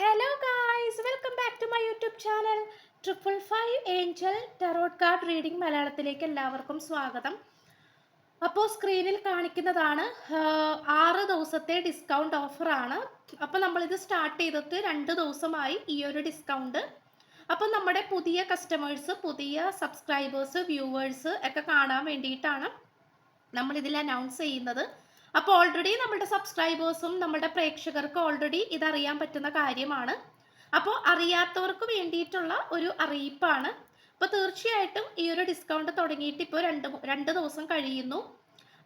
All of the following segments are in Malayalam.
Hello guys welcome back to my YouTube channel triple five angel tarot card reading മലയാളത്തിലേക്ക് എല്ലാവർക്കും സ്വാഗതം. അപ്പോൾ സ്ക്രീനിൽ കാണിക്കുന്നതാണ് ആറ് ദിവസത്തെ ഡിസ്കൗണ്ട് ഓഫറാണ് അപ്പോൾ നമ്മളിത് സ്റ്റാർട്ട് ചെയ്തിട്ട് രണ്ട് ദിവസമായി ഈ ഒരു ഡിസ്കൗണ്ട് അപ്പോൾ നമ്മുടെ പുതിയ കസ്റ്റമേഴ്സ് പുതിയ സബ്സ്ക്രൈബേഴ്സ് വ്യൂവേഴ്സ് ഒക്കെ കാണാൻ വേണ്ടിയിട്ടാണ് നമ്മൾ ഇതിൽ അനൗൺസ് ചെയ്യുന്നത്. അപ്പോൾ ഓൾറെഡി നമ്മുടെ സബ്സ്ക്രൈബേഴ്സും നമ്മുടെ പ്രേക്ഷകർക്ക് ഓൾറെഡി ഇതറിയാൻ പറ്റുന്ന കാര്യമാണ്. അപ്പോൾ അറിയാത്തവർക്ക് വേണ്ടിയിട്ടുള്ള ഒരു അറിയിപ്പാണ്. അപ്പോൾ തീർച്ചയായിട്ടും ഈ ഒരു ഡിസ്കൗണ്ട് തുടങ്ങിയിട്ട് ഇപ്പോൾ രണ്ട് രണ്ട് ദിവസം കഴിയുന്നു.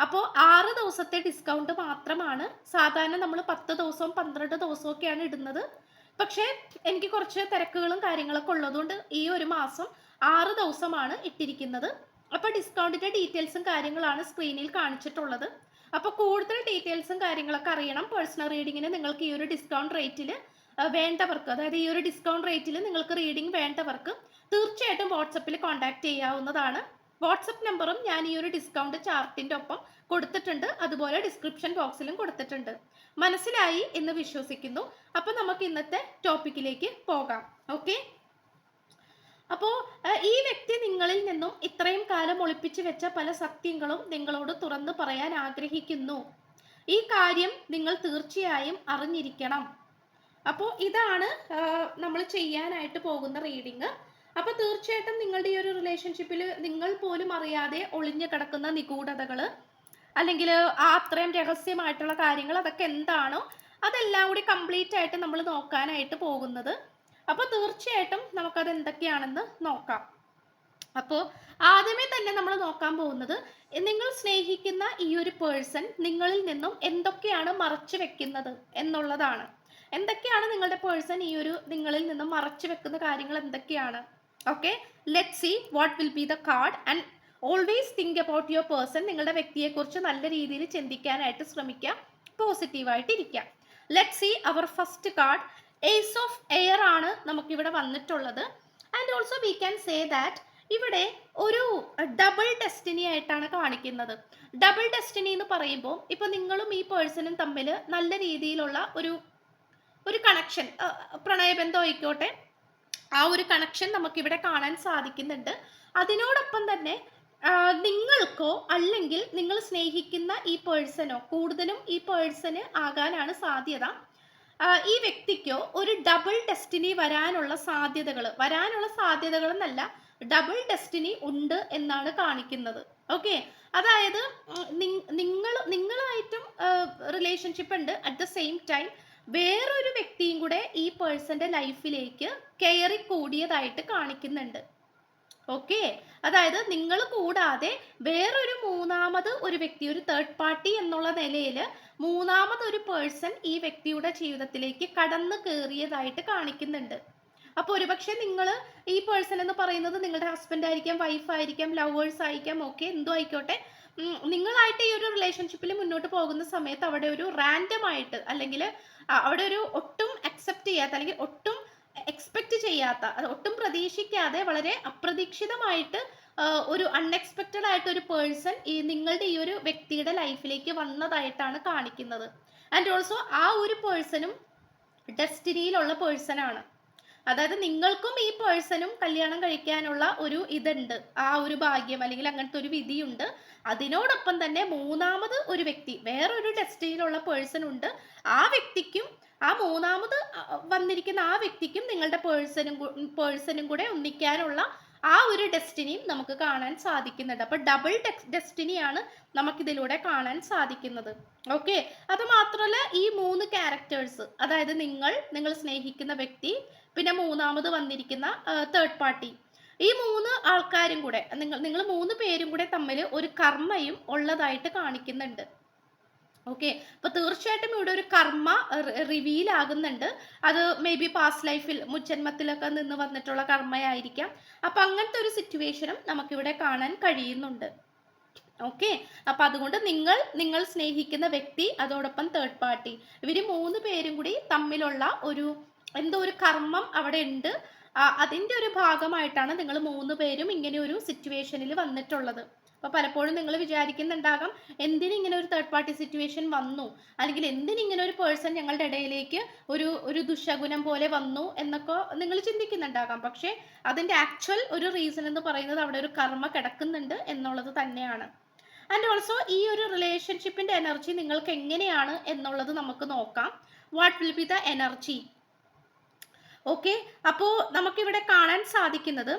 അപ്പോൾ ആറ് ദിവസത്തെ ഡിസ്കൗണ്ട് മാത്രമാണ്. സാധാരണ നമ്മൾ പത്ത് ദിവസവും പന്ത്രണ്ട് ദിവസവും ഒക്കെയാണ് ഇടുന്നത്. പക്ഷേ എനിക്ക് കുറച്ച് തിരക്കുകളും കാര്യങ്ങളൊക്കെ ഉള്ളതുകൊണ്ട് ഈ ഒരു മാസം ആറ് ദിവസമാണ് ഇട്ടിരിക്കുന്നത്. അപ്പോൾ ഡിസ്കൗണ്ടിന്റെ ഡീറ്റെയിൽസും കാര്യങ്ങളാണ് സ്ക്രീനിൽ കാണിച്ചിട്ടുള്ളത്. അപ്പോൾ കൂടുതൽ ഡീറ്റെയിൽസും കാര്യങ്ങളൊക്കെ അറിയണം. പേഴ്സണൽ റീഡിങ്ങിന് നിങ്ങൾക്ക് ഈ ഒരു ഡിസ്കൗണ്ട് റേറ്റിൽ വേണ്ടവർക്ക് അതായത് ഈ ഒരു ഡിസ്കൗണ്ട് റേറ്റിൽ നിങ്ങൾക്ക് റീഡിംഗ് വേണ്ടവർക്ക് തീർച്ചയായിട്ടും വാട്സപ്പിൽ കോൺടാക്ട് ചെയ്യാവുന്നതാണ്. വാട്സപ്പ് നമ്പറും ഞാൻ ഈ ഒരു ഡിസ്കൗണ്ട് ചാർട്ടിന്റെ ഒപ്പം കൊടുത്തിട്ടുണ്ട്. അതുപോലെ ഡിസ്ക്രിപ്ഷൻ ബോക്സിലും കൊടുത്തിട്ടുണ്ട്. മനസ്സിലായി എന്ന് വിശ്വസിക്കുന്നു. അപ്പോൾ നമുക്ക് ഇന്നത്തെ ടോപ്പിക്കിലേക്ക് പോകാം. ഓക്കെ അപ്പോൾ ഈ വ്യക്തി നിങ്ങളിൽ നിന്നും ഇത്രയും കാലം ഒളിപ്പിച്ചു വെച്ച പല സത്യങ്ങളും നിങ്ങളോട് തുറന്നു പറയാൻ ആഗ്രഹിക്കുന്നു. ഈ കാര്യം നിങ്ങൾ തീർച്ചയായും അറിഞ്ഞിരിക്കണം. അപ്പോൾ ഇതാണ് നമ്മൾ ചെയ്യാനായിട്ട് പോകുന്ന റീഡിങ്. അപ്പൊ തീർച്ചയായിട്ടും നിങ്ങളുടെ ഈ ഒരു റിലേഷൻഷിപ്പിൽ നിങ്ങൾ പോലും അറിയാതെ ഒളിഞ്ഞു കിടക്കുന്ന നിഗൂഢതകൾ അല്ലെങ്കിൽ ആ അത്രയും രഹസ്യമായിട്ടുള്ള കാര്യങ്ങൾ അതൊക്കെ എന്താണോ അതെല്ലാം കൂടി കംപ്ലീറ്റ് ആയിട്ട് നമ്മൾ നോക്കാനായിട്ട് പോകുന്നത്. അപ്പോൾ തീർച്ചയായിട്ടും നമുക്കത് എന്തൊക്കെയാണെന്ന് നോക്കാം. അപ്പോൾ ആദ്യമേ തന്നെ നമ്മൾ നോക്കാൻ പോകുന്നത് നിങ്ങൾ സ്നേഹിക്കുന്ന ഈ ഒരു പേഴ്സൺ നിങ്ങളിൽ നിന്നും എന്തൊക്കെയാണ് മറച്ചു വെക്കുന്നത് എന്നുള്ളതാണ്. എന്തൊക്കെയാണ് നിങ്ങളുടെ പേഴ്സൺ ഈ ഒരു നിങ്ങളിൽ നിന്നും മറച്ചു വെക്കുന്ന കാര്യങ്ങൾ എന്തൊക്കെയാണ്? Okay let see what will be the card and always think about your person നിങ്ങളുടെ വ്യക്തിയെക്കുറിച്ച് നല്ല രീതിയിൽ ചിന്തിക്കാനായിട്ട് ശ്രമിക്കുക പോസിറ്റീവായിട്ട് ഇരിക്കുക let see our first card ace of air ആണ് നമുക്കിവിടെ വന്നിട്ടുള്ളത്. And also we can say that ഇവിടെ ഒരു ഡബിൾ ഡെസ്റ്റിനി ആയിട്ടാണ് കാണിക്കുന്നത്. ഡബിൾ ഡെസ്റ്റിനി എന്ന് പറയുമ്പോൾ ഇപ്പൊ നിങ്ങളും ഈ പേഴ്സണും തമ്മിൽ നല്ല രീതിയിലുള്ള ഒരു ഒരു കണക്ഷൻ പ്രണയബന്ധം ആയിക്കോട്ടെ. ആ ഒരു കണക്ഷൻ നമുക്കിവിടെ കാണാൻ സാധിക്കുന്നുണ്ട്. അതിനോടൊപ്പം തന്നെ നിങ്ങൾക്കോ അല്ലെങ്കിൽ നിങ്ങൾ സ്നേഹിക്കുന്ന ഈ പേഴ്സണോ കൂടുതലും ഈ പേഴ്സണ് ആകാനാണ് സാധ്യത. ഈ വ്യക്തിക്കോ ഒരു ഡബിൾ ഡെസ്റ്റിനി വരാനുള്ള സാധ്യതകൾ വരാനുള്ള സാധ്യതകൾ എന്നല്ല ഡബിൾ ഡെസ്റ്റിനി ഉണ്ട് എന്നാണ് കാണിക്കുന്നത്. ഓക്കെ അതായത് നിങ്ങൾ നിങ്ങളായിട്ടും റിലേഷൻഷിപ്പ് ഉണ്ട്. അറ്റ് ദ സെയിം ടൈം വേറൊരു വ്യക്തിയും കൂടെ ഈ പേഴ്സന്റെ ലൈഫിലേക്ക് കയറി കൂടിയതായിട്ട് കാണിക്കുന്നുണ്ട്. ഓക്കെ. അതായത് നിങ്ങൾ കൂടാതെ വേറൊരു മൂന്നാമത് ഒരു വ്യക്തി ഒരു തേർഡ് പാർട്ടി എന്നുള്ള നിലയിൽ മൂന്നാമത് ഒരു പേഴ്സൺ ഈ വ്യക്തിയുടെ ജീവിതത്തിലേക്ക് കടന്നു കയറിയതായിട്ട് കാണിക്കുന്നുണ്ട്. അപ്പോൾ ഒരുപക്ഷെ നിങ്ങൾ ഈ പേഴ്സൺ എന്ന് പറയുന്നത് നിങ്ങളുടെ ഹസ്ബൻഡ് ആയിരിക്കാം വൈഫ് ആയിരിക്കാം ലവേഴ്സ് ആയിരിക്കാം ഓക്കെ എന്തോ ആയിക്കോട്ടെ. നിങ്ങളായിട്ട് ഈ ഒരു റിലേഷൻഷിപ്പിൽ മുന്നോട്ട് പോകുന്ന സമയത്ത് അവിടെ ഒരു റാൻഡം ആയിട്ട് അല്ലെങ്കിൽ അവിടെ ഒരു ഒട്ടും അക്സെപ്റ്റ് ചെയ്യാത്ത അല്ലെങ്കിൽ ഒട്ടും എക്സ്പെക്ട് ചെയ്യാത്ത ഒട്ടും പ്രതീക്ഷിക്കാതെ വളരെ അപ്രതീക്ഷിതമായിട്ട് ഒരു അൺഎക്സ്പെക്റ്റഡ് ആയിട്ട് ഒരു പേഴ്സൺ ഈ നിങ്ങളുടെ ഈ ഒരു വ്യക്തിയുടെ ലൈഫിലേക്ക് വന്നതായിട്ടാണ് കാണിക്കുന്നത്. ആൻഡ് ഓൾസോ ആ ഒരു പേഴ്സണും ഡെസ്റ്റിനിയിലുള്ള പേഴ്സണാണ് അതായത് നിങ്ങൾക്കും ഈ പേഴ്സണും കല്യാണം കഴിക്കാനുള്ള ഒരു ഇതുണ്ട്. ആ ഒരു ഭാഗ്യം അല്ലെങ്കിൽ അങ്ങനത്തെ ഒരു വിധിയുണ്ട്. അതിനോടൊപ്പം തന്നെ മൂന്നാമത് ഒരു വ്യക്തി വേറൊരു ഡെസ്റ്റിനിയിലുള്ള പേഴ്സൺ ഉണ്ട്. ആ വ്യക്തിക്കും ആ മൂന്നാമത് വന്നിരിക്കുന്ന ആ വ്യക്തിക്കും നിങ്ങളുടെ പേഴ്സണും പേഴ്സണും കൂടെ ഒന്നിക്കാനുള്ള ആ ഒരു ഡെസ്റ്റിനിയും നമുക്ക് കാണാൻ സാധിക്കുന്നുണ്ട്. അപ്പൊ ഡബിൾ ഡെസ്റ്റിനിയാണ് നമുക്കിതിലൂടെ കാണാൻ സാധിക്കുന്നത്. ഓക്കെ? അത് മാത്രമല്ല ഈ മൂന്ന് ക്യാരക്ടേഴ്സ് അതായത് നിങ്ങൾ നിങ്ങൾ സ്നേഹിക്കുന്ന വ്യക്തി പിന്നെ മൂന്നാമത് വന്നിരിക്കുന്ന തേർഡ് പാർട്ടി ഈ മൂന്ന് ആൾക്കാരും കൂടെ നിങ്ങൾ നിങ്ങൾ മൂന്ന് പേരും കൂടെ തമ്മിൽ ഒരു കർമ്മയും ഉള്ളതായിട്ട് കാണിക്കുന്നുണ്ട്. ഓക്കെ അപ്പൊ തീർച്ചയായിട്ടും ഇവിടെ ഒരു കർമ്മ റിവീൽ ആകുന്നുണ്ട് അത് മേ ബി പാസ്റ്റ് ലൈഫിൽ മുജ്ജന്മത്തിലൊക്കെ നിന്ന് വന്നിട്ടുള്ള കർമ്മയായിരിക്കാം. അപ്പൊ അങ്ങനത്തെ ഒരു സിറ്റുവേഷനും നമുക്കിവിടെ കാണാൻ കഴിയുന്നുണ്ട്. ഓക്കെ അപ്പൊ അതുകൊണ്ട് നിങ്ങൾ നിങ്ങൾ സ്നേഹിക്കുന്ന വ്യക്തി അതോടൊപ്പം തേർഡ് പാർട്ടി ഇവർ മൂന്ന് പേരും കൂടി തമ്മിലുള്ള ഒരു എന്തോ ഒരു കർമ്മം അവിടെ ഉണ്ട്. അതിന്റെ ഒരു ഭാഗമായിട്ടാണ് നിങ്ങൾ മൂന്ന് പേരും ഇങ്ങനെ ഒരു സിറ്റുവേഷനിൽ വന്നിട്ടുള്ളത്. അപ്പോൾ പലപ്പോഴും നിങ്ങൾ വിചാരിക്കുന്നുണ്ടാകാം എന്തിനിങ്ങനെ ഒരു തേർഡ് പാർട്ടി സിറ്റുവേഷൻ വന്നു? അല്ലെങ്കിൽ എന്തിനിങ്ങനെ ഒരു പേഴ്സൺ ഞങ്ങളുടെ ഇടയിലേക്ക് ഒരു ഒരു ദുശകുനം പോലെ വന്നു എന്നൊക്കെ നിങ്ങൾ ചിന്തിക്കുന്നുണ്ടാകാം. പക്ഷേ അതിന്റെ ആക്ച്വൽ ഒരു റീസൺ എന്ന് പറയുന്നത് അവിടെ ഒരു കർമ്മ കിടക്കുന്നുണ്ട് എന്നുള്ളത് തന്നെയാണ്. ആൻഡ് ഓൾസോ ഈ ഒരു റിലേഷൻഷിപ്പിന്റെ എനർജി നിങ്ങൾക്ക് എങ്ങനെയാണ് എന്നുള്ളത് നമുക്ക് നോക്കാം. What will be the energy okay അപ്പോൾ നമുക്കിവിടെ കാണാൻ സാധിക്കുന്നത്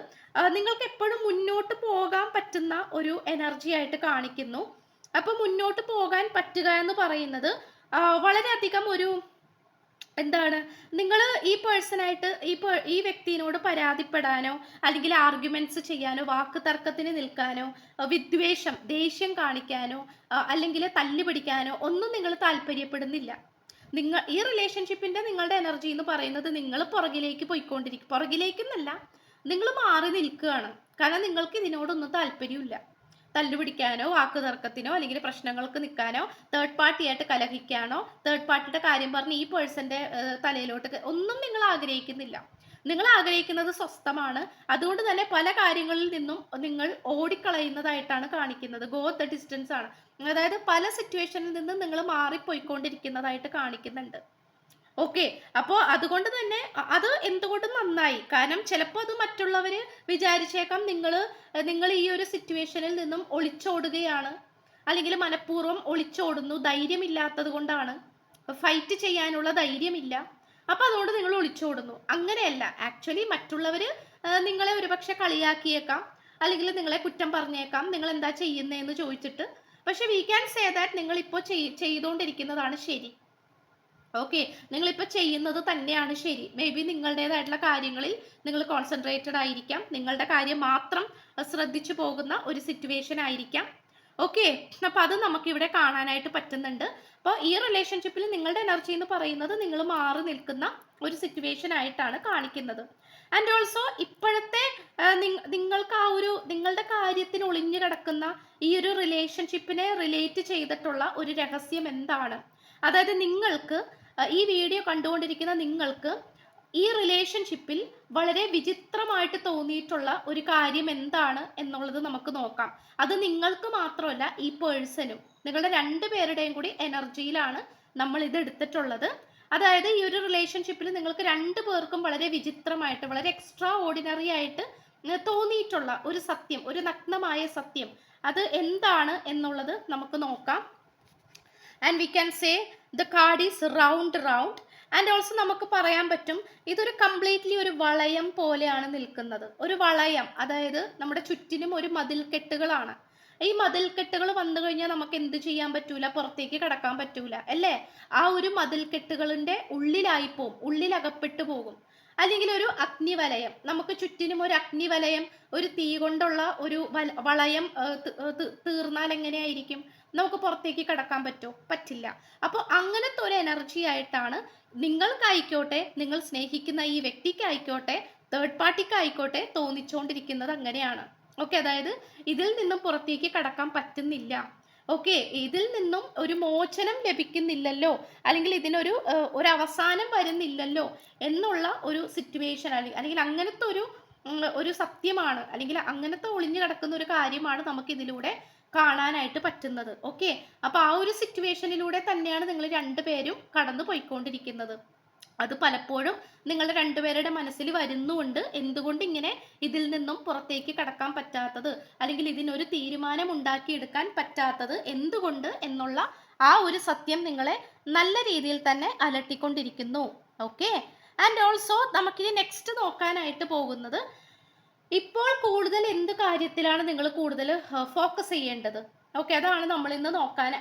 നിങ്ങൾക്ക് എപ്പോഴും മുന്നോട്ട് പോകാൻ പറ്റുന്ന ഒരു എനർജി ആയിട്ട് കാണിക്കുന്നു. അപ്പോൾ മുന്നോട്ട് പോകാൻ പറ്റുക എന്ന് പറയുന്നത് വളരെയധികം ഒരു എന്താണ് നിങ്ങൾ ഈ പേഴ്സണായിട്ട് ഈ ഈ വ്യക്തിയോട് പരാതിപ്പെടാനോ അല്ലെങ്കിൽ ആർഗ്യുമെന്റ്സ് ചെയ്യാനോ വാക്ക് തർക്കത്തിന് നിൽക്കാനോ വിദ്വേഷം ദേഷ്യം കാണിക്കാനോ അല്ലെങ്കിൽ അല്ലെങ്കിൽ തല്ലുപിടിക്കാനോ ഒന്നും നിങ്ങൾ താല്പര്യപ്പെടുന്നില്ല. നിങ്ങൾ ഈ റിലേഷൻഷിപ്പിന്റെ നിങ്ങളുടെ എനർജി എന്ന് പറയുന്നത് നിങ്ങൾ പുറകിലേക്ക് പോയിക്കൊണ്ടിരിക്കും പുറകിലേക്കെന്നല്ല നിങ്ങൾ മാറി നിൽക്കുകയാണ്. കാരണം നിങ്ങൾക്ക് ഇതിനോടൊന്നും താല്പര്യമില്ല. തല്ലുപിടിക്കാനോ വാക്ക് തർക്കത്തിനോ അല്ലെങ്കിൽ പ്രശ്നങ്ങൾക്ക് നിൽക്കാനോ തേർഡ് പാർട്ടിയായിട്ട് കലഹിക്കാനോ തേർഡ് പാർട്ടിയുടെ കാര്യം പറഞ്ഞ് ഈ പേഴ്സന്റെ തലയിലോട്ട് ഒന്നും നിങ്ങൾ ആഗ്രഹിക്കുന്നില്ല. നിങ്ങൾ ആഗ്രഹിക്കുന്നത് സ്വസ്ഥമാണ്. അതുകൊണ്ട് തന്നെ പല കാര്യങ്ങളിൽ നിന്നും നിങ്ങൾ ഓടിക്കളയുന്നതായിട്ടാണ് കാണിക്കുന്നത്. ഗോ ദ ഡിസ്റ്റൻസ് ആണ്. അതായത് പല സിറ്റുവേഷനിൽ നിന്നും നിങ്ങൾ മാറിപ്പോയിക്കൊണ്ടിരിക്കുന്നതായിട്ട് കാണിക്കുന്നുണ്ട്. ഓക്കെ അപ്പോൾ അതുകൊണ്ട് തന്നെ അത് എന്തുകൊണ്ട് നന്നായി. കാരണം ചിലപ്പോൾ അത് മറ്റുള്ളവർ വിചാരിച്ചേക്കാം നിങ്ങൾ നിങ്ങൾ ഈ ഒരു സിറ്റുവേഷനിൽ നിന്നും ഒളിച്ചോടുകയാണ്. അല്ലെങ്കിൽ മനഃപൂർവം ഒളിച്ചോടുന്നു ധൈര്യമില്ലാത്തത് കൊണ്ടാണ്. ഫൈറ്റ് ചെയ്യാനുള്ള ധൈര്യമില്ല. അപ്പോൾ അതുകൊണ്ട് നിങ്ങൾ ഒളിച്ചോടുന്നു. അങ്ങനെയല്ല. ആക്ച്വലി മറ്റുള്ളവർ നിങ്ങളെ ഒരുപക്ഷെ കളിയാക്കിയേക്കാം. അല്ലെങ്കിൽ നിങ്ങളെ കുറ്റം പറഞ്ഞേക്കാം. നിങ്ങൾ എന്താ ചെയ്യുന്നതെന്ന് ചോദിച്ചിട്ട്. പക്ഷെ വി ക്യാൻ സേ ദാറ്റ് നിങ്ങൾ ഇപ്പോൾ ചെയ്തുകൊണ്ടിരിക്കുന്നതാണ് ശരി. ഓക്കെ നിങ്ങളിപ്പോൾ ചെയ്യുന്നത് തന്നെയാണ് ശരി. മേ ബി നിങ്ങളുടേതായിട്ടുള്ള കാര്യങ്ങളിൽ നിങ്ങൾ കോൺസെൻട്രേറ്റഡ് ആയിരിക്കാം. നിങ്ങളുടെ കാര്യം മാത്രം ശ്രദ്ധിച്ചു പോകുന്ന ഒരു സിറ്റുവേഷൻ ആയിരിക്കാം. ഓക്കെ അപ്പോൾ അത് നമുക്ക് ഇവിടെ കാണാനായിട്ട് പറ്റുന്നുണ്ട്. അപ്പോൾ ഈ റിലേഷൻഷിപ്പിൽ നിങ്ങളുടെ എനർജി എന്ന് പറയുന്നത് നിങ്ങൾ മാറി നിൽക്കുന്ന ഒരു സിറ്റുവേഷൻ ആയിട്ടാണ് കാണിക്കുന്നത്. ആൻഡ് ഓൾസോ ഇപ്പോഴത്തെ നിങ്ങൾക്ക് ആ ഒരു നിങ്ങളുടെ കാര്യത്തിന് ഒളിഞ്ഞു കിടക്കുന്ന ഈ ഒരു റിലേഷൻഷിപ്പിനെ റിലേറ്റ് ചെയ്തിട്ടുള്ള ഒരു രഹസ്യം എന്താണ്? അതായത് നിങ്ങൾക്ക് ഈ വീഡിയോ കണ്ടുകൊണ്ടിരിക്കുന്ന നിങ്ങൾക്ക് ഈ റിലേഷൻഷിപ്പിൽ വളരെ വിചിത്രമായിട്ട് തോന്നിയിട്ടുള്ള ഒരു കാര്യം എന്താണ് എന്നുള്ളത് നമുക്ക് നോക്കാം. അത് നിങ്ങൾക്ക് മാത്രമല്ല ഈ പേഴ്സണും നിങ്ങളുടെ രണ്ട് പേരുടെയും കൂടി എനർജിയിലാണ് നമ്മൾ ഇത് എടുത്തിട്ടുള്ളത്. അതായത് ഈ ഒരു റിലേഷൻഷിപ്പിൽ നിങ്ങൾക്ക് രണ്ട് പേർക്കും വളരെ വിചിത്രമായിട്ട് വളരെ എക്സ്ട്രാ ഓർഡിനറി ആയിട്ട് തോന്നിയിട്ടുള്ള ഒരു സത്യം ഒരു നഗ്നമായ സത്യം അത് എന്താണ് എന്നുള്ളത് നമുക്ക് നോക്കാം. And we can say the card is round round and also നമുക്ക് പറയാൻ പറ്റും ഇതൊരു കംപ്ലീറ്റ്ലി ഒരു വളയം പോലെയാണ് നിൽക്കുന്നത്. ഒരു വളയം അതായത് നമ്മുടെ ചുറ്റിനും ഒരു മതിൽക്കെട്ടുകളാണ്. ഈ മതിൽക്കെട്ടുകൾ വന്നു കഴിഞ്ഞാൽ നമുക്ക് എന്ത് ചെയ്യാൻ പറ്റൂല? പുറത്തേക്ക് കടക്കാൻ പറ്റൂല അല്ലേ? ആ ഒരു മതിൽക്കെട്ടുകളിന്റെ ഉള്ളിലായി പോകും ഉള്ളിലകപ്പെട്ടു പോകും. അല്ലെങ്കിൽ ഒരു അഗ്നിവലയം നമുക്ക് ചുറ്റിനും ഒരു അഗ്നിവലയം ഒരു തീ കൊണ്ടുള്ള ഒരു വളയം തീർന്നാൽ എങ്ങനെയായിരിക്കും? നമുക്ക് പുറത്തേക്ക് കിടക്കാൻ പറ്റുമോ പറ്റില്ല. അപ്പോൾ അങ്ങനത്തെ ഒരു എനർജി ആയിട്ടാണ് നിങ്ങൾക്കായിക്കോട്ടെ നിങ്ങൾ സ്നേഹിക്കുന്ന ഈ വ്യക്തിക്കായിക്കോട്ടെ തേർഡ് പാർട്ടിക്കായിക്കോട്ടെ തോന്നിച്ചുകൊണ്ടിരിക്കുന്നത് അങ്ങനെയാണ്. ഓക്കെ അതായത് ഇതിൽ നിന്നും പുറത്തേക്ക് കടക്കാൻ പറ്റുന്നില്ല. ഓക്കെ ഇതിൽ നിന്നും ഒരു മോചനം ലഭിക്കുന്നില്ലല്ലോ അല്ലെങ്കിൽ ഇതിനൊരു ഒരു അവസാനം വരുന്നില്ലല്ലോ എന്നുള്ള ഒരു സിറ്റുവേഷൻ അല്ലെങ്കിൽ അല്ലെങ്കിൽ അങ്ങനത്തെ ഒരു ഒരു സത്യമാണ് അല്ലെങ്കിൽ അങ്ങനത്തെ ഒളിഞ്ഞു കിടക്കുന്ന ഒരു കാര്യമാണ് നമുക്ക് ഇതിലൂടെ കാണാനായിട്ട് പറ്റുന്നത്. ഓക്കെ അപ്പൊ ആ ഒരു സിറ്റുവേഷനിലൂടെ തന്നെയാണ് നിങ്ങൾ രണ്ടുപേരും കടന്നു പോയിക്കൊണ്ടിരിക്കുന്നത്. അത് പലപ്പോഴും നിങ്ങളുടെ രണ്ടുപേരുടെ മനസ്സിൽ വരുന്നുണ്ട്. എന്തുകൊണ്ട് ഇങ്ങനെ ഇതിൽ നിന്നും പുറത്തേക്ക് കടക്കാൻ പറ്റാത്തത്? അല്ലെങ്കിൽ ഇതിനൊരു തീരുമാനം ഉണ്ടാക്കിയെടുക്കാൻ പറ്റാത്തത്? എന്തുകൊണ്ട് എന്നുള്ള ആ ഒരു സത്യം നിങ്ങളെ നല്ല രീതിയിൽ തന്നെ അലട്ടിക്കൊണ്ടിരിക്കുന്നു. ഓക്കെ ആൻഡ് ഓൾസോ നമുക്കിനി നെക്സ്റ്റ് നോക്കാനായിട്ട് പോകുന്നത് ഇപ്പോൾ കൂടുതൽ എന്ത് കാര്യത്തിലാണ് നിങ്ങൾ കൂടുതൽ ഫോക്കസ് ചെയ്യേണ്ടത്? ഓക്കെ അതാണ് നമ്മൾ ഇന്ന് നോക്കാൻ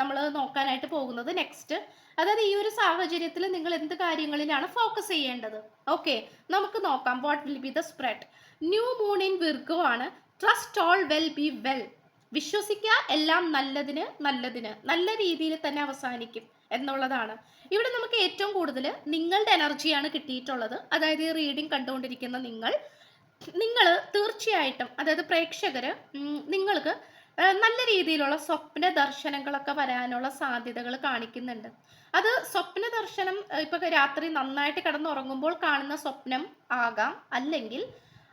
നമ്മൾ നോക്കാനായിട്ട് പോകുന്നത് നെക്സ്റ്റ് അതായത് ഈ ഒരു സാഹചര്യത്തിൽ നിങ്ങൾ എന്ത് കാര്യങ്ങളിലാണ് ഫോക്കസ് ചെയ്യേണ്ടത്? ഓക്കെ നമുക്ക് നോക്കാം. What will be the spread new moon in Virgo ആണ്. Trust all will be well വിശ്വസിക്കുക എല്ലാം നല്ലതിന് നല്ലതിന്. നല്ല രീതിയിൽ തന്നെ അവസാനിക്കും എന്നുള്ളതാണ്. ഇവിടെ നമുക്ക് ഏറ്റവും കൂടുതൽ നിങ്ങളുടെ എനർജിയാണ് കിട്ടിയിട്ടുള്ളത്. അതായത് ഈ റീഡിംഗ് കണ്ടുകൊണ്ടിരിക്കുന്ന നിങ്ങൾ നിങ്ങൾ തീർച്ചയായിട്ടും അതായത് പ്രേക്ഷകര് നിങ്ങൾക്ക് നല്ല രീതിയിലുള്ള സ്വപ്ന ദർശനങ്ങളൊക്കെ വരാനുള്ള സാധ്യതകൾ കാണിക്കുന്നുണ്ട്. അത് സ്വപ്ന ദർശനം ഇപ്പൊ രാത്രി നന്നായിട്ട് കിടന്നുറങ്ങുമ്പോൾ കാണുന്ന സ്വപ്നം ആകാം. അല്ലെങ്കിൽ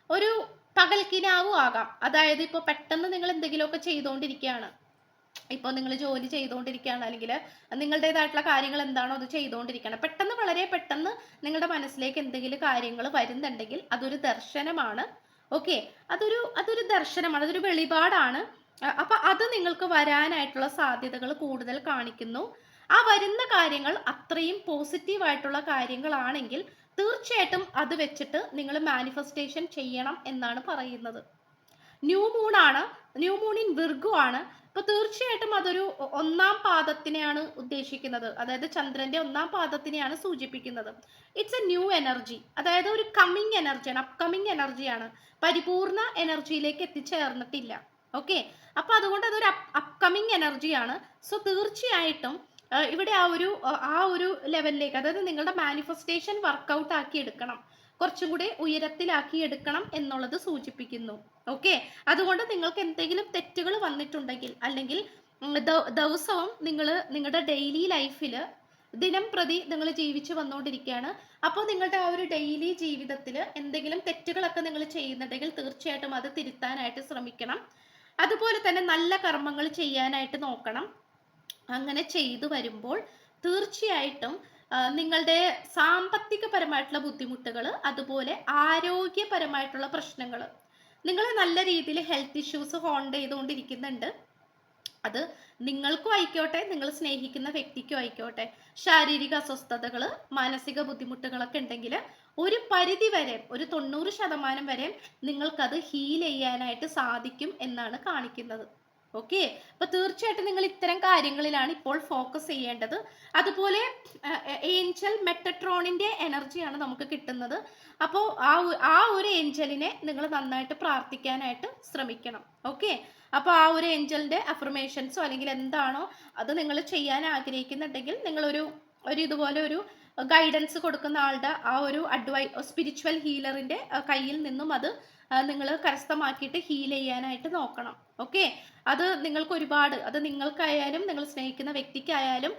ഒരു പകൽക്കിനാവും ആകാം. അതായത് ഇപ്പോൾ പെട്ടെന്ന് നിങ്ങൾ എന്തെങ്കിലുമൊക്കെ ചെയ്തുകൊണ്ടിരിക്കുകയാണ് ഇപ്പോൾ നിങ്ങൾ ജോലി ചെയ്തുകൊണ്ടിരിക്കുകയാണ് അല്ലെങ്കിൽ നിങ്ങളുടേതായിട്ടുള്ള കാര്യങ്ങൾ എന്താണോ അത് ചെയ്തുകൊണ്ടിരിക്കണം പെട്ടെന്ന് വളരെ പെട്ടെന്ന് നിങ്ങളുടെ മനസ്സിലേക്ക് എന്തെങ്കിലും കാര്യങ്ങൾ വരുന്നുണ്ടെങ്കിൽ അതൊരു ദർശനമാണ്. ഓക്കെ അതൊരു അതൊരു ദർശനമാണ് അതൊരു വെളിപാടാണ്. അപ്പം അത് നിങ്ങൾക്ക് വരാനായിട്ടുള്ള സാധ്യതകൾ കൂടുതൽ കാണിക്കുന്നു. ആ വരുന്ന കാര്യങ്ങൾ അത്രയും പോസിറ്റീവ് ആയിട്ടുള്ള കാര്യങ്ങളാണെങ്കിൽ തീർച്ചയായിട്ടും അത് വെച്ചിട്ട് നിങ്ങൾ മാനിഫെസ്റ്റേഷൻ ചെയ്യണം എന്നാണ് പറയുന്നത്. ന്യൂ മൂൺ ആണ് ന്യൂ മൂൺ ഇൻ വിർഗു ആണ് അപ്പൊ തീർച്ചയായിട്ടും അതൊരു ഒന്നാം പാദത്തിനെയാണ് ഉദ്ദേശിക്കുന്നത്. അതായത് ചന്ദ്രന്റെ ഒന്നാം പാദത്തിനെയാണ് സൂചിപ്പിക്കുന്നത്. ഇറ്റ്സ് എ ന്യൂ എനർജി അതായത് ഒരു കമ്മിങ് എനർജിയാണ് അപ്കമിങ് എനർജിയാണ് പരിപൂർണ എനർജിയിലേക്ക് എത്തിച്ചേർന്നിട്ടില്ല. ഓക്കെ അപ്പൊ അതുകൊണ്ട് അതൊരു അപ്കമിങ് എനർജിയാണ് സോ തീർച്ചയായിട്ടും ഇവിടെ ആ ഒരു ആ, ഒരു ലെവലിലേക്ക് അതായത് നിങ്ങളുടെ മാനിഫെസ്റ്റേഷൻ വർക്കൗട്ട് ആക്കി എടുക്കണം. കുറച്ചും കൂടി ഉയരത്തിലാക്കി എടുക്കണം എന്നുള്ളത് സൂചിപ്പിക്കുന്നു. ഓക്കെ അതുകൊണ്ട് നിങ്ങൾക്ക് എന്തെങ്കിലും തെറ്റുകൾ വന്നിട്ടുണ്ടെങ്കിൽ അല്ലെങ്കിൽ ദിവസവും നിങ്ങൾ നിങ്ങളുടെ ഡെയിലി ലൈഫിൽ ദിനം പ്രതി നിങ്ങൾ ജീവിച്ചു വന്നുകൊണ്ടിരിക്കുകയാണ്. അപ്പോൾ നിങ്ങളുടെ ആ ഒരു ഡെയിലി ജീവിതത്തിൽ എന്തെങ്കിലും തെറ്റുകളൊക്കെ നിങ്ങൾ ചെയ്യുന്നുണ്ടെങ്കിൽ തീർച്ചയായിട്ടും അത് തിരുത്താനായിട്ട് ശ്രമിക്കണം. അതുപോലെ തന്നെ നല്ല കർമ്മങ്ങൾ ചെയ്യാനായിട്ട് നോക്കണം. അങ്ങനെ ചെയ്തു വരുമ്പോൾ തീർച്ചയായിട്ടും നിങ്ങളുടെ സാമ്പത്തികപരമായിട്ടുള്ള ബുദ്ധിമുട്ടുകൾ അതുപോലെ ആരോഗ്യപരമായിട്ടുള്ള പ്രശ്നങ്ങൾ നിങ്ങൾ നല്ല രീതിയിൽ ഹെൽത്ത് ഇഷ്യൂസ് ഹോണ്ട് ചെയ്തുകൊണ്ടിരിക്കുന്നുണ്ട്. അത് നിങ്ങൾക്കും ആയിക്കോട്ടെ നിങ്ങൾ സ്നേഹിക്കുന്ന വ്യക്തിക്കും ആയിക്കോട്ടെ. ശാരീരിക അസ്വസ്ഥതകൾ മാനസിക ബുദ്ധിമുട്ടുകളൊക്കെ ഉണ്ടെങ്കിൽ ഒരു പരിധി വരെ ഒരു തൊണ്ണൂറ് ശതമാനം വരെ നിങ്ങൾക്കത് ഹീൽ ചെയ്യാനായിട്ട് സാധിക്കും എന്നാണ് കാണിക്കുന്നത്. ഓക്കെ അപ്പൊ തീർച്ചയായിട്ടും നിങ്ങൾ ഇത്തരം കാര്യങ്ങളിലാണ് ഇപ്പോൾ ഫോക്കസ് ചെയ്യേണ്ടത്. അതുപോലെ ഏഞ്ചൽ മെറ്റട്രോണിന്റെ എനർജിയാണ് നമുക്ക് കിട്ടുന്നത്. അപ്പോൾ ആ ആ ഒരു ഏഞ്ചലിനെ നിങ്ങൾ നന്നായിട്ട് പ്രാർത്ഥിക്കാനായിട്ട് ശ്രമിക്കണം. ഓക്കെ അപ്പോൾ ആ ഒരു ഏഞ്ചലിന്റെ അഫർമേഷൻസോ അല്ലെങ്കിൽ എന്താണോ അത് നിങ്ങൾ ചെയ്യാൻ ആഗ്രഹിക്കുന്നുണ്ടെങ്കിൽ നിങ്ങളൊരു ഒരു ഇതുപോലെ ഒരു ഗൈഡൻസ് കൊടുക്കുന്ന ആളുടെ ആ ഒരു അഡ്വൈ സ്പിരിച്വൽ ഹീലറിന്റെ കയ്യിൽ നിന്നും അത് നിങ്ങൾ കരസ്ഥമാക്കിയിട്ട് ഹീൽ ചെയ്യാനായിട്ട് നോക്കണം. ഓക്കെ അത് നിങ്ങൾക്ക് ഒരുപാട് അത് നിങ്ങൾക്കായാലും നിങ്ങൾ സ്നേഹിക്കുന്ന വ്യക്തിക്കായാലും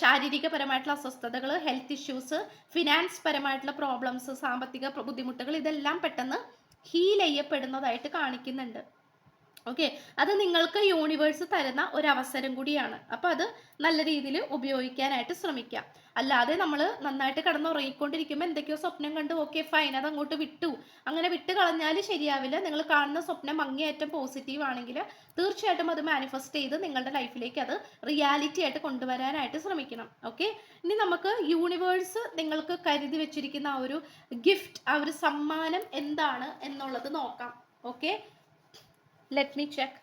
ശാരീരികപരമായിട്ടുള്ള അസ്വസ്ഥതകൾ ഹെൽത്ത് ഇഷ്യൂസ് ഫിനാൻസ് പരമായിട്ടുള്ള പ്രോബ്ലംസ് സാമ്പത്തിക ബുദ്ധിമുട്ടുകൾ ഇതെല്ലാം പെട്ടെന്ന് ഹീൽ ചെയ്യപ്പെടുന്നതായിട്ട് കാണിക്കുന്നുണ്ട്. ഓക്കെ അത് നിങ്ങൾക്ക് യൂണിവേഴ്സ് തരുന്ന ഒരു അവസരം കൂടിയാണ്. അപ്പോൾ അത് നല്ല രീതിയിൽ ഉപയോഗിക്കാനായിട്ട് ശ്രമിക്കാം അല്ലാതെ നമ്മൾ നന്നായിട്ട് കിടന്നുറങ്ങിക്കൊണ്ടിരിക്കുമ്പോൾ എന്തൊക്കെയോ സ്വപ്നം കണ്ടു ഓക്കെ ഫൈൻ അത് അങ്ങോട്ട് വിട്ടു. അങ്ങനെ വിട്ട് കളഞ്ഞാൽ ശരിയാവില്ല. നിങ്ങൾ കാണുന്ന സ്വപ്നം അങ്ങേയറ്റം പോസിറ്റീവ് ആണെങ്കിൽ തീർച്ചയായിട്ടും അത് മാനിഫെസ്റ്റ് ചെയ്ത് നിങ്ങളുടെ ലൈഫിലേക്ക് അത് റിയാലിറ്റി ആയിട്ട് കൊണ്ടുവരാനായിട്ട് ശ്രമിക്കണം. ഓക്കെ ഇനി നമുക്ക് യൂണിവേഴ്സ് നിങ്ങൾക്ക് കരുതി വെച്ചിരിക്കുന്ന ആ ഒരു ഗിഫ്റ്റ് ആ ഒരു സമ്മാനം എന്താണ് എന്നുള്ളത് നോക്കാം. Okay let me check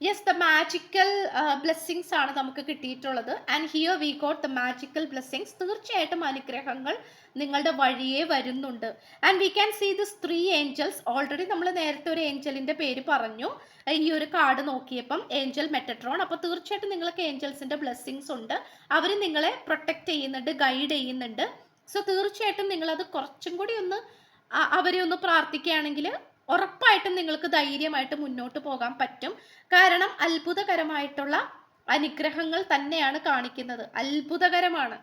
yes the magical blessings ആണ് നമുക്ക് കിട്ടിയിട്ടുള്ളത്. And here we got the magical blessings തീർച്ചയായിട്ടും അനുഗ്രഹങ്ങൾ നിങ്ങളുടെ വഴിയേ വരുന്നുണ്ട്. And we can see this three angels already നമ്മൾ നേരത്തെ ഒരു ഏഞ്ചലിന്റെ പേര് പറഞ്ഞു. ഈ ഒരു കാർഡ് നോക്കിയപ്പം ഏഞ്ചൽ മെറ്റട്രോൺ അപ്പോൾ തീർച്ചയായിട്ടും നിങ്ങൾക്ക് ഏഞ്ചൽസിന്റെ ബ്ലെസ്സിങ്സ് ഉണ്ട്. അവർ നിങ്ങളെ പ്രൊട്ടക്റ്റ് ചെയ്യുന്നുണ്ട് ഗൈഡ് ചെയ്യുന്നുണ്ട്. സോ തീർച്ചയായിട്ടും നിങ്ങളത് കുറച്ചും കൂടി ഒന്ന് അവരെ ഒന്ന് പ്രാർത്ഥിക്കുകയാണെങ്കിൽ ഉറപ്പായിട്ടും നിങ്ങൾക്ക് ധൈര്യമായിട്ട് മുന്നോട്ട് പോകാൻ പറ്റും. കാരണം അത്ഭുതകരമായിട്ടുള്ള അനുഗ്രഹങ്ങൾ തന്നെയാണ് കാണിക്കുന്നത്. അത്ഭുതകരമാണ്.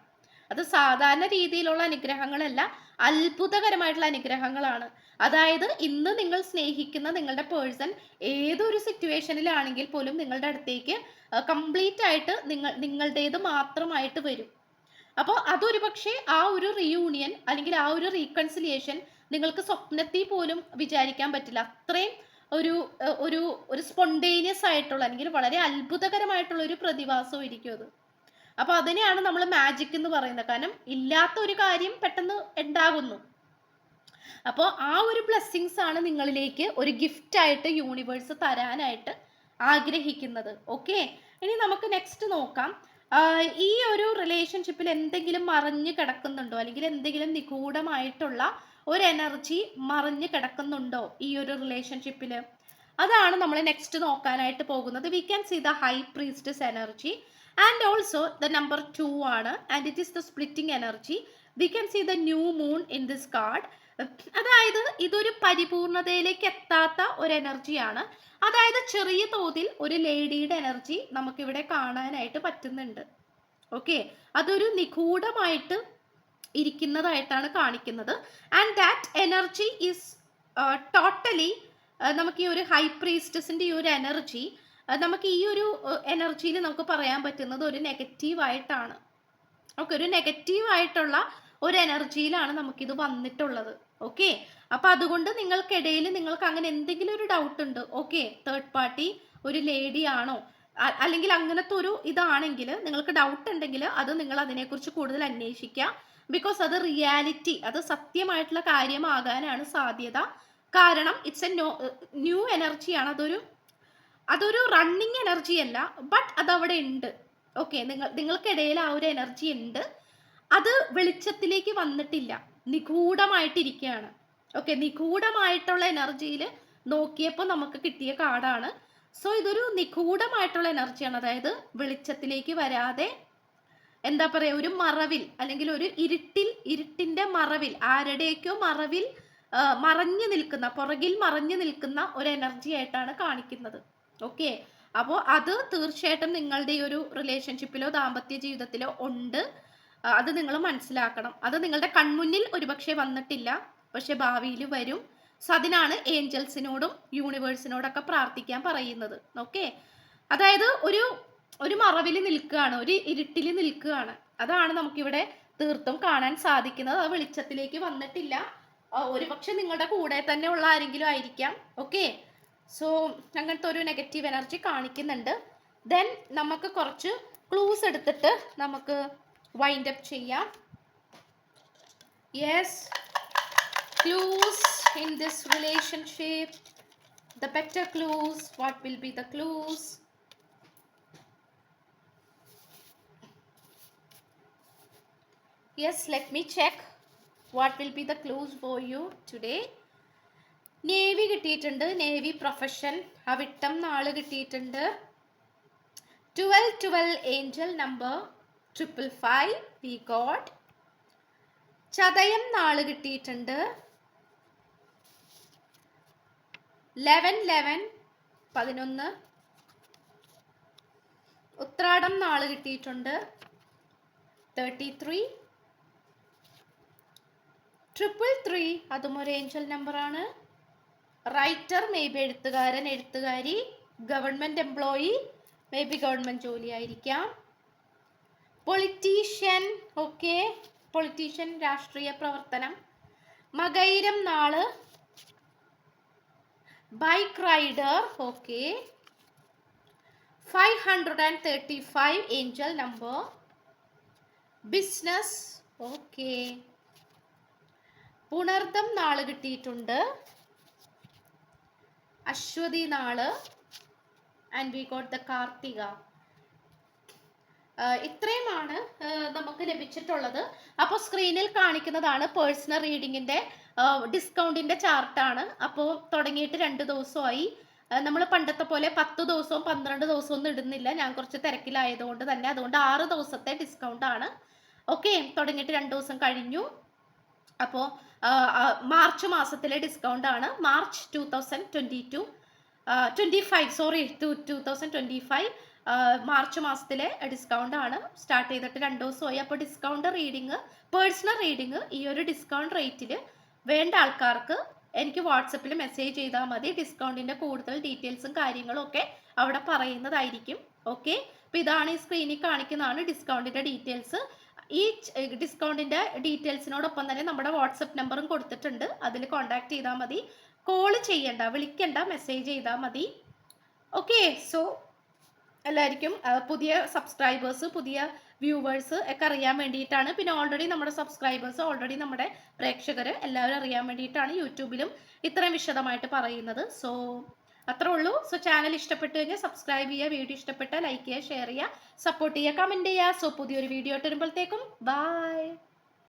അത് സാധാരണ രീതിയിലുള്ള അനുഗ്രഹങ്ങളല്ല അത്ഭുതകരമായിട്ടുള്ള അനുഗ്രഹങ്ങളാണ്. അതായത് ഇന്ന് നിങ്ങൾ സ്നേഹിക്കുന്ന നിങ്ങളുടെ പേഴ്സൺ ഏതൊരു സിറ്റുവേഷനിലാണെങ്കിൽ പോലും നിങ്ങളുടെ അടുത്തേക്ക് കംപ്ലീറ്റ് ആയിട്ട് നിങ്ങൾ നിങ്ങളുടേത് മാത്രമായിട്ട് വരും. അപ്പോൾ അതൊരു പക്ഷേ ആ ഒരു റീയൂണിയൻ അല്ലെങ്കിൽ ആ ഒരു റീകൺസിലിയേഷൻ നിങ്ങൾക്ക് സ്വപ്നത്തിൽ പോലും വിചാരിക്കാൻ പറ്റില്ല. അത്രയും ഒരു ഒരു ഒരു സ്പോണ്ടേനിയസ് ആയിട്ടുള്ള അല്ലെങ്കിൽ വളരെ അത്ഭുതകരമായിട്ടുള്ള ഒരു പ്രതിഭാസം ഇരിക്കും അത്. അപ്പൊ അതിനെയാണ് നമ്മൾ മാജിക് എന്ന് പറയുന്നത്. കാരണം ഇല്ലാത്ത ഒരു കാര്യം പെട്ടെന്ന് ഉണ്ടാകുന്നു. അപ്പോൾ ആ ഒരു ബ്ലെസ്സിങ്സ് ആണ് നിങ്ങളിലേക്ക് ഒരു ഗിഫ്റ്റ് ആയിട്ട് യൂണിവേഴ്സ് തരാനായിട്ട് ആഗ്രഹിക്കുന്നത്. ഓക്കെ ഇനി നമുക്ക് നെക്സ്റ്റ് നോക്കാം. ഈ ഒരു റിലേഷൻഷിപ്പിൽ എന്തെങ്കിലും മറിഞ്ഞു കിടക്കുന്നുണ്ടോ? അല്ലെങ്കിൽ എന്തെങ്കിലും നിഗൂഢമായിട്ടുള്ള ഒരു എനർജി മറിഞ്ഞ് കിടക്കുന്നുണ്ടോ ഈ ഒരു റിലേഷൻഷിപ്പിൽ അതാണ് നമ്മൾ നെക്സ്റ്റ് നോക്കാനായിട്ട് പോകുന്നത്. We can see the high priestess energy and also the number two ആണ്. And it is the splitting energy we can see the new moon in this card അതായത് ഇതൊരു പരിപൂർണതയിലേക്ക് എത്താത്ത ഒരു എനർജിയാണ് അതായത് ചെറിയ തോതിൽ ഒരു ലേഡിയുടെ എനർജി നമുക്കിവിടെ കാണാനായിട്ട് പറ്റുന്നുണ്ട്. ഓക്കെ അതൊരു നിഗൂഢമായിട്ട് ഇരിക്കുന്നതായിട്ടാണ് കാണിക്കുന്നത്. And that energy is totally നമുക്ക് ഈ ഒരു ഹൈ പ്രീസ്റ്റസിന്റെ ഈ ഒരു എനർജി നമുക്ക് ഈ ഒരു എനർജിയിൽ നമുക്ക് പറയാൻ പറ്റുന്നത് ഒരു നെഗറ്റീവായിട്ടാണ് ഓക്കെ ഒരു നെഗറ്റീവായിട്ടുള്ള ഒരു എനർജിയിലാണ് നമുക്കിത് വന്നിട്ടുള്ളത്. ഓക്കെ അപ്പം അതുകൊണ്ട് നിങ്ങൾക്കിടയിൽ നിങ്ങൾക്ക് അങ്ങനെ എന്തെങ്കിലും ഒരു ഡൗട്ട് ഉണ്ട്. ഓക്കെ തേർഡ് പാർട്ടി ഒരു ലേഡി ആണോ? അല്ലെങ്കിൽ അങ്ങനത്തെ ഒരു ഇതാണെങ്കിൽ നിങ്ങൾക്ക് ഡൗട്ട് ഉണ്ടെങ്കിൽ അത് നിങ്ങൾ അതിനെക്കുറിച്ച് കൂടുതൽ അന്വേഷിക്കുക ബിക്കോസ് അത് റിയാലിറ്റി അത് സത്യമായിട്ടുള്ള കാര്യമാകാനാണ് സാധ്യത. കാരണം ഇറ്റ്സ് എ നോ ന്യൂ എനർജിയാണ് അതൊരു അതൊരു റണ്ണിങ് എനർജി അല്ല ബട്ട് അതവിടെ ഉണ്ട്. ഓക്കെ നിങ്ങൾ നിങ്ങൾക്കിടയിൽ ആ ഒരു എനർജി ഉണ്ട്. അത് വെളിച്ചത്തിലേക്ക് വന്നിട്ടില്ല. നിഗൂഢമായിട്ടിരിക്കുകയാണ്. ഓക്കെ നിഗൂഢമായിട്ടുള്ള എനർജിയിൽ നോക്കിയപ്പോൾ നമുക്ക് കിട്ടിയ കാർഡാണ്. സോ ഇതൊരു നിഗൂഢമായിട്ടുള്ള എനർജിയാണ് അതായത് വെളിച്ചത്തിലേക്ക് വരാതെ എന്താ പറയുക ഒരു മറവിൽ അല്ലെങ്കിൽ ഒരു ഇരുട്ടിൽ ഇരുട്ടിന്റെ മറവിൽ ആരുടെയൊക്കെയോ മറവിൽ മറഞ്ഞു നിൽക്കുന്ന പുറകിൽ മറഞ്ഞു നിൽക്കുന്ന ഒരു എനർജി ആയിട്ടാണ് കാണിക്കുന്നത്. ഓക്കെ അപ്പോൾ അത് തീർച്ചയായിട്ടും നിങ്ങളുടെ ഈ ഒരു റിലേഷൻഷിപ്പിലോ ദാമ്പത്യ ജീവിതത്തിലോ ഉണ്ട്. അത് നിങ്ങൾ മനസ്സിലാക്കണം. അത് നിങ്ങളുടെ കൺമുന്നിൽ ഒരുപക്ഷെ വന്നിട്ടില്ല. പക്ഷെ ഭാവിയിൽ വരും. സോ അതിനാണ് ഏഞ്ചൽസിനോടും യൂണിവേഴ്സിനോടൊക്കെ പ്രാർത്ഥിക്കാൻ പറയുന്നത്. ഓക്കെ അതായത് ഒരു ഒരു മറവിൽ നിൽക്കുകയാണ് ഒരു ഇരുട്ടിൽ നിൽക്കുകയാണ്. അതാണ് നമുക്കിവിടെ തീർത്തും കാണാൻ സാധിക്കുന്നത്. ആ വെളിച്ചത്തിലേക്ക് വന്നിട്ടില്ല. ഒരുപക്ഷെ നിങ്ങളുടെ കൂടെ തന്നെ ഉള്ള ആരെങ്കിലും ആയിരിക്കാം. ഓക്കെ? സോ അങ്ങനത്തെ ഒരു നെഗറ്റീവ് എനർജി കാണിക്കുന്നുണ്ട്. ദെൻ നമുക്ക് കുറച്ച് ക്ലൂസ് എടുത്തിട്ട് നമുക്ക് വൈൻഡ് അപ്പ് ചെയ്യാം. Yes clues in this relationship the better clues what will be the clues? Yes let me check what will be the clues for you today. Navy കിട്ടിയിട്ടുണ്ട് നേവി പ്രൊഫഷൻ അവിട്ടം നാൾ കിട്ടിയിട്ടുണ്ട്. Twelve twelve angel number triple five we got Chathayam നാൾ കിട്ടിയിട്ടുണ്ട്. ലെവൻ ലെവൻ പതിനൊന്ന്. ഉത്രാടം നാൾ കിട്ടിയിട്ടുണ്ട്. തേർട്ടി ത്രീ ട്രിപ്പിൾ ത്രീ അതും ഒരു ഏഞ്ചൽ നമ്പറാണ് റൈറ്റർ മേ ബി എഴുത്തുകാരൻ എഴുത്തുകാരി government employee may be government ജോലി ആയിരിക്കാം. പൊളിറ്റീഷ്യൻ ഓക്കെ പൊളിറ്റീഷ്യൻ രാഷ്ട്രീയ പ്രവർത്തനം. മകൈരം നാൾ. Bike rider okay. 535 angel number. Business okay. Punartham നാൾ കിട്ടിയിട്ടുണ്ട്. അശ്വതി നാൾ. And we got the Karthika. ഇത്രയുമാണ് നമുക്ക് ലഭിച്ചിട്ടുള്ളത്. അപ്പോൾ സ്ക്രീനിൽ കാണിക്കുന്നതാണ് പേഴ്സണൽ റീഡിങ്ങിന്റെ ഡിസ്കൗണ്ടിന്റെ ചാർട്ടാണ്. അപ്പോൾ തുടങ്ങിയിട്ട് രണ്ട് ദിവസമായി. നമ്മൾ പണ്ടത്തെ പോലെ പത്ത് ദിവസവും പന്ത്രണ്ട് ദിവസവും ഒന്നും ഇടുന്നില്ല. ഞാൻ കുറച്ച് തിരക്കിലായതുകൊണ്ട് തന്നെ. അതുകൊണ്ട് ആറ് ദിവസത്തെ ഡിസ്കൗണ്ടാണ്. ഓക്കെ തുടങ്ങിയിട്ട് രണ്ട് ദിവസം കഴിഞ്ഞു. അപ്പോൾ മാർച്ച് മാസത്തിലെ ഡിസ്കൗണ്ട് ആണ്. March two thousand twenty two twenty five sorry two two thousand twenty five March മാസത്തിലെ ഡിസ്കൗണ്ട് ആണ്. സ്റ്റാർട്ട് ചെയ്തിട്ട് രണ്ട് ദിവസമായി. അപ്പോൾ ഡിസ്കൗണ്ട് റീഡിങ് പേഴ്സണൽ റീഡിങ് ഈ ഒരു ഡിസ്കൗണ്ട് റേറ്റിൽ വേണ്ട ആൾക്കാർക്ക് എനിക്ക് വാട്സപ്പിൽ മെസ്സേജ് ചെയ്താൽ മതി. ഡിസ്കൗണ്ടിന്റെ കൂടുതൽ ഡീറ്റെയിൽസും കാര്യങ്ങളും ഒക്കെ അവിടെ പറയുന്നതായിരിക്കും. ഓക്കെ അപ്പോൾ ഇതാണ് ഈ സ്ക്രീനിൽ കാണിക്കുന്നതാണ് ഡിസ്കൗണ്ടിന്റെ ഡീറ്റെയിൽസ് ഈ ഡിസ്കൗണ്ടിന്റെ ഡീറ്റെയിൽസിനോടൊപ്പം തന്നെ നമ്മുടെ വാട്സപ്പ് നമ്പറും കൊടുത്തിട്ടുണ്ട്. അതിൽ കോൺടാക്ട് ചെയ്താൽ മതി. കോൾ ചെയ്യണ്ട വിളിക്കണ്ട മെസ്സേജ് ചെയ്താൽ മതി. ഓക്കെ സോ എല്ലാവർക്കും പുതിയ സബ്സ്ക്രൈബേഴ്സ് പുതിയ വ്യൂവേഴ്സ് ഒക്കെ അറിയാൻ വേണ്ടിയിട്ടാണ്. പിന്നെ ഓൾറെഡി നമ്മുടെ സബ്സ്ക്രൈബേഴ്സ് ഓൾറെഡി നമ്മുടെ പ്രേക്ഷകർ എല്ലാവരും അറിയാൻ വേണ്ടിയിട്ടാണ് യൂട്യൂബിലും ഇത്രയും വിശദമായിട്ട് പറയുന്നത്. സോ അത്രേ ഉള്ളൂ. സോ ചാനൽ ഇഷ്ടപ്പെട്ടു കഴിഞ്ഞാൽ സബ്സ്ക്രൈബ് ചെയ്യുക വീഡിയോ ഇഷ്ടപ്പെട്ടാൽ ലൈക്ക് ചെയ്യുക ഷെയർ ചെയ്യുക സപ്പോർട്ട് ചെയ്യുക കമന്റ് ചെയ്യുക. സോ പുതിയൊരു വീഡിയോ ഇട്ട് വരുമ്പോഴത്തേക്കും ബൈ